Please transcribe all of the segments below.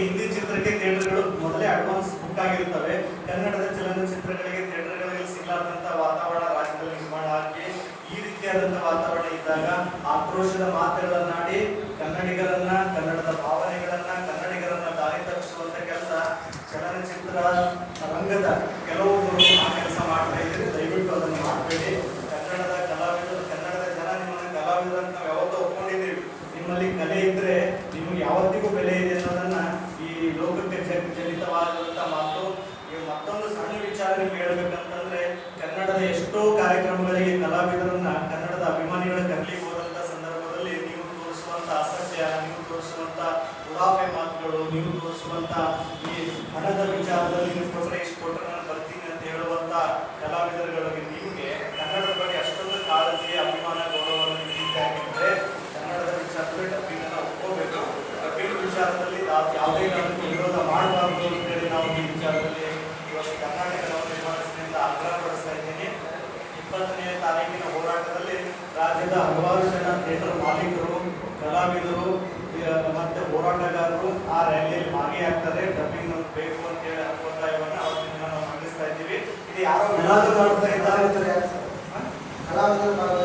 ಹಿಂದಿ ಚಿತ್ರಕ್ಕೆ ಥಿಯೇಟರ್ಗಳು ಮೊದಲೇ advance book ಆಗಿರುತ್ತವೆ. ಕನ್ನಡದ ಚಲನಚಿತ್ರಗಳಿಗೆ ಥಿಯೇಟರ್ಗಳಲ್ಲಿ ಸಿಗಲಾರದಂತಹ ವಾತಾವರಣ ರಾಜ್ಯದಲ್ಲಿ ನಿರ್ಮಾಣ ಆಗಿ ಈ ರೀತಿಯಾದಂತಹ ವಾತಾವರಣ ಇದ್ದಾಗ ಆಕ್ರೋಶದ ಮಾತುಗಳನ್ನಾಡಿ ಕನ್ನಡಿಗರನ್ನ, ಕನ್ನಡದ ಭಾವನೆಗಳನ್ನ, ಕನ್ನಡಿಗರನ್ನ ದಾರಿ ತಪ್ಪಿಸುವಂತ ಕೆಲಸ ಚಲನಚಿತ್ರ ರಂಗದ ಕೆಲವೊಬ್ಬರು ಆ ಕೆಲಸ ಮಾಡ್ತಾ ಇದ್ದೀರಿ. ದಯವಿಟ್ಟು ಅದನ್ನು ಮಾಡಬೇಡಿ ಕನ್ನಡದ ಕಲಾವಿದರು ಕನ್ನಡದ ಜನ ನಿಮ್ಮನ್ನ ಕಲಾವಿದರು ಅಂತ ನಾವು ಯಾವತ್ತೂ ಒಪ್ಕೊಂಡಿದ್ದೀವಿ ನಿಮ್ಮಲ್ಲಿ ಕಲೆ ಇದ್ರೆ ನಿಮಗೆ ಯಾವತ್ತಿಗೂ ಬೆಲೆ ಇದೆ ಅನ್ನೋದನ್ನ ಈ ಲೋಕಕ್ಕೆ ಜ- ಜನಿತವಾದಂತ ಮಾತು ನೀವು ಮತ್ತೊಂದು ಸಣ್ಣ ವಿಚಾರ ನಿಮ್ಗೆ ಹೇಳ್ಬೇಕಂತಂದ್ರೆ, ಕನ್ನಡದ ಎಷ್ಟೋ ಕಾರ್ಯಕ್ರಮಗಳಿಗೆ ಕಲಾವಿದರನ್ನ ಕನ್ನಡದ ಅಭಿಮಾನಿಗಳ ಕರ್ಲಿಗೆ ಹೋದಂತ ಸಂದರ್ಭದಲ್ಲಿ ನೀವು ತೋರಿಸುವಂತ ಅಸತ್ಯ ನೀವು ತೋರಿಸುವಂತ ಉಡಾಫೆ ಮಾತುಗಳು, ನೀವು ತೋರಿಸುವಂತ ಈ ಹಣದ ವಿಚಾರದಲ್ಲಿ ನೀವು ಕೊಟ್ಟರೆ ಇಷ್ಟು ಕೊಟ್ಟರೆ ನಾನು ಬರ್ತೀನಿ ಅಂತ ಹೇಳುವಂತ ಕಲಾವಿದರುಗಳಿಗೆ ನಿಮಗೆ ಕನ್ನಡದ ಬಗ್ಗೆ ಅಷ್ಟೊಂದು ಕಾಳಜಿ ಅಭಿಮಾನ, ಗೌರವವನ್ನು ನೀಡಿದ್ದಾಗಿದ್ರೆ ಕನ್ನಡದ ವಿಚಾರದಲ್ಲಿ ಡಬ್ಬಿಂಗ್ ಅನ್ನ ಒಪ್ಕೋಬೇಕು. ಡಬ್ಬಿಂಗ್ ವಿಚಾರದಲ್ಲಿ ಯಾವುದೇ ಕಾರಣಕ್ಕೂ ವಿರೋಧ ಮಾಡಬಾರ್ದು ಅಂತೇಳಿ ನಾವು ಈ ವಿಚಾರದಲ್ಲಿ ಇವತ್ತು ಕರ್ನಾಟಕ ನವನಿರ್ಮಾಣ ಸಂಘದಿಂದ ಆಗ್ರಹ ಪಡಿಸ್ತಾ ಇದ್ದೀನಿ ತಾರೀಕಿನ ಹೋರಾಟದಲ್ಲಿ ರಾಜ್ಯದ ಹಲವಾರು ಜನ ಥಿಯೇಟರ್ ಮಾಲೀಕರು ಕಲಾವಿದರು ಮತ್ತೆ ಹೋರಾಟಗಾರರು ಆ ರ್ಯಾಲಿಯಲ್ಲಿ ಭಾಗಿಯಾಗ್ತಾರೆ. ಡಬ್ಬಿಂಗ್ ನಮ್ಗೆ ಬೇಕು ಅಂತ ಹೇಳಿ ಅಭಿಪ್ರಾಯವನ್ನು ಅವತ್ತಿನ ನಾವು ಮಂಡಿಸ್ತಾ ಇದ್ದೀವಿ. ಇದು ಯಾರೋ ಕಲಾವಿದರು ಮಾಡ್ತಾ ಇದ್ದಾರೆ ಕಲಾವಿದರು ನಾನು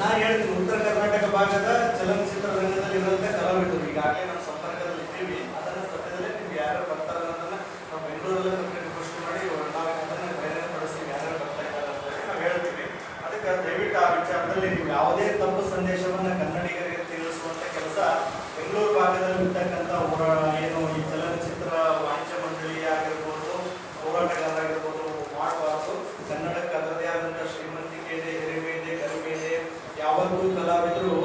ನಾ ಹೇಳ್ತೀನಿ ಉತ್ತರ ಕರ್ನಾಟಕ ಭಾಗದ ಚಲನಚಿತ್ರ ರಂಗದಲ್ಲಿ ಕಲಾವಿದರು. ಈಗಾಗಲೇ ನಮ್ಮ ಸಂಪರ್ಕದಲ್ಲಿ ಇದ್ದೀವಿ ಅದನ್ನ ಸದ್ಯದಲ್ಲೇ ನಿಮ್ಗೆ ಯಾರು ಬರ್ತಾರೆ ಅನ್ನೋದನ್ನ ನಾವು ಬೆಂಗಳೂರಲ್ಲೇ ರಿಕ್ವೆಸ್ಟ್ ಮಾಡಿ ನಾವು ಅದನ್ನ ಬೇರೆ ಪಡಿಸ್ತೀವಿ ಯಾರು ಬರ್ತಾ ಇದ್ದಾರೆ ಅಂತ ಹೇಳಿ ನಾವು ಹೇಳ್ತೀವಿ ಅದಕ್ಕೆ ದಯವಿಟ್ಟು ವಿಚಾರದಲ್ಲಿ ನೀವು ಯಾವುದೇ ತಪ್ಪು ಸಂದೇಶವನ್ನು ಕನ್ನಡಿಗರಿಗೆ ತಿಳಿಸುವಂಥ ಕೆಲಸ ಬೆಂಗಳೂರು ಭಾಗದಲ್ಲಿ ಇರ್ತಕ್ಕಂಥ ಹೋರಾಟ ಏನು ಈ ಚಲನಚಿತ್ರ ವಾಣಿಜ್ಯ ಮಂಡಳಿ ಆಗಿರ್ಬೋದು, ಹೋರಾಟಗಾರರಾಗಿರ್ಬೋದು ಮಾಡಬಾರ್ದು. ಕನ್ನಡಕ್ಕೆ ಅದರದೇ ಆದಂಥ ಶ್ರೀಮಂತಿಕೆ ಇದೆ, ಹಿರಿಮೆ ಇದೆ ಯಾವತ್ತೂ ಕಲಾವಿದರು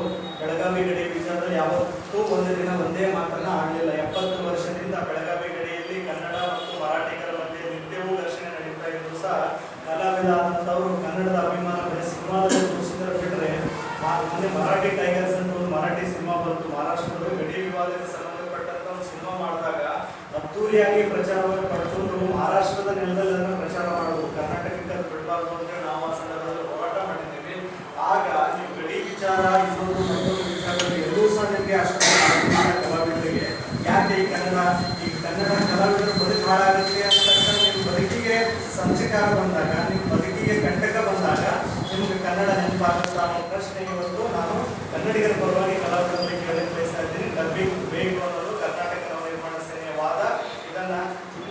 ಬೆಳಗಾವಿ ಗಡಿ ವಿಚಾರದಲ್ಲಿ ಯಾವತ್ತೂ ಒಂದು ದಿನ ಒಂದೇ ಮಾತನ್ನ ಆಡಲಿಲ್ಲ. ಎಪ್ಪತ್ತು ವರ್ಷದಿಂದ ಬೆಳಗಾವಿ ಗಡಿಯಲ್ಲಿ ಕನ್ನಡ ಮತ್ತು ಮರಾಠಿಗರ ಮಧ್ಯೆ ನಿತ್ಯವೂ ಘರ್ಷಣೆ ನಡೀತಾ ಇದ್ರು ಸಹ ಕಲಾವಿದ ಆದಂಥವರು ಕನ್ನಡದ ಅಭಿಮಾನ ಬೆಳೆ ಸಿನಿಮಾದಲ್ಲಿ ಮೊನ್ನೆ ಮರಾಠಿ ಟೈಗರ್ಸ್ ಅಂತ ಒಂದು ಮರಾಠಿ ಸಿನಿಮಾ ಬಂತು. ಮಹಾರಾಷ್ಟ್ರದ ಗಡಿ ವಿವಾದಕ್ಕೆ ಸಂಬಂಧಪಟ್ಟಂತ ಒಂದು ಸಿನಿಮಾ ಮಾಡಿದಾಗ ಅದ್ದೂರಿಯಾಗಿ ಪ್ರಚಾರವನ್ನು ಪಡ್ಕೊಂಡು ಮಹಾರಾಷ್ಟ್ರದ ನೆಲದಲ್ಲಿ ಅದನ್ನು ಪ್ರಚಾರ ಮಾಡೋದು ಕರ್ನಾಟಕಕ್ಕೆ ಅದು ಬಿಡಬಾರ್ದು ನಾವು ಆ ಸಂದರ್ಭದಲ್ಲಿ ಹೋರಾಟ ಮಾಡಿದ್ದೀವಿ. ಆಗ ನೀವು ಗಡಿ ವಿಚಾರ ಇನ್ನೊಂದು ಮತ್ತೊಂದು ವಿಚಾರದಲ್ಲಿ ಎಲ್ಲೂ ಸಹ ನಿಮಗೆ ಅಷ್ಟು ಕಲಾವಿದರಿಗೆ, ಯಾಕೆ ಈ ಕನ್ನಡ ಈ ಕನ್ನಡ ಕಲಾವಿದರು ಬದುಕು ಹಾಳಾಗುತ್ತೆ ಅಂತ ತಕ್ಷಣ ನಿಮ್ಮ ಬದುಕಿಗೆ ಸಂಚಕಾರ ಬಂದಾಗ ನಿಮ್ಮ ಬದುಕಿಗೆ ಕಂಟಕ ಬಂದಾಗ ನಿಮಗೆ ಕನ್ನಡ ನೆನಪಾಗುತ್ತಾ ಅನ್ನೋ ಪ್ರಶ್ನೆ ಇವತ್ತು. ನಾನು ಕನ್ನಡಿಗರ ಪರವಾಗಿ ಕಲಾವಿದರಲ್ಲಿ ಕೇಳಕ್ಕೆ ಬಯಸ್ತಾ ಇದ್ದೀನಿ. ಡಬ್ಬಿಂಗ್ ಬೇಕು ಅನ್ನೋದು ಕರ್ನಾಟಕ ನವನಿರ್ಮಾಣ ಸೇನೆಯ ವಾದ. ಇದನ್ನ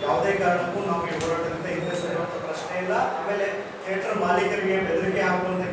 ಯಾವುದೇ ಕಾರಣಕ್ಕೂ ನಾವು ಹೋರಾಟದಿಂದ ಹಿಂದೆ ಸರಿಯುವಂತ ಪ್ರಶ್ನೆ ಇಲ್ಲ. ಆಮೇಲೆ ಥಿಯೇಟರ್ ಮಾಲೀಕರಿಗೆ ಬೆದರಿಕೆ ಹಾಕುವಂತ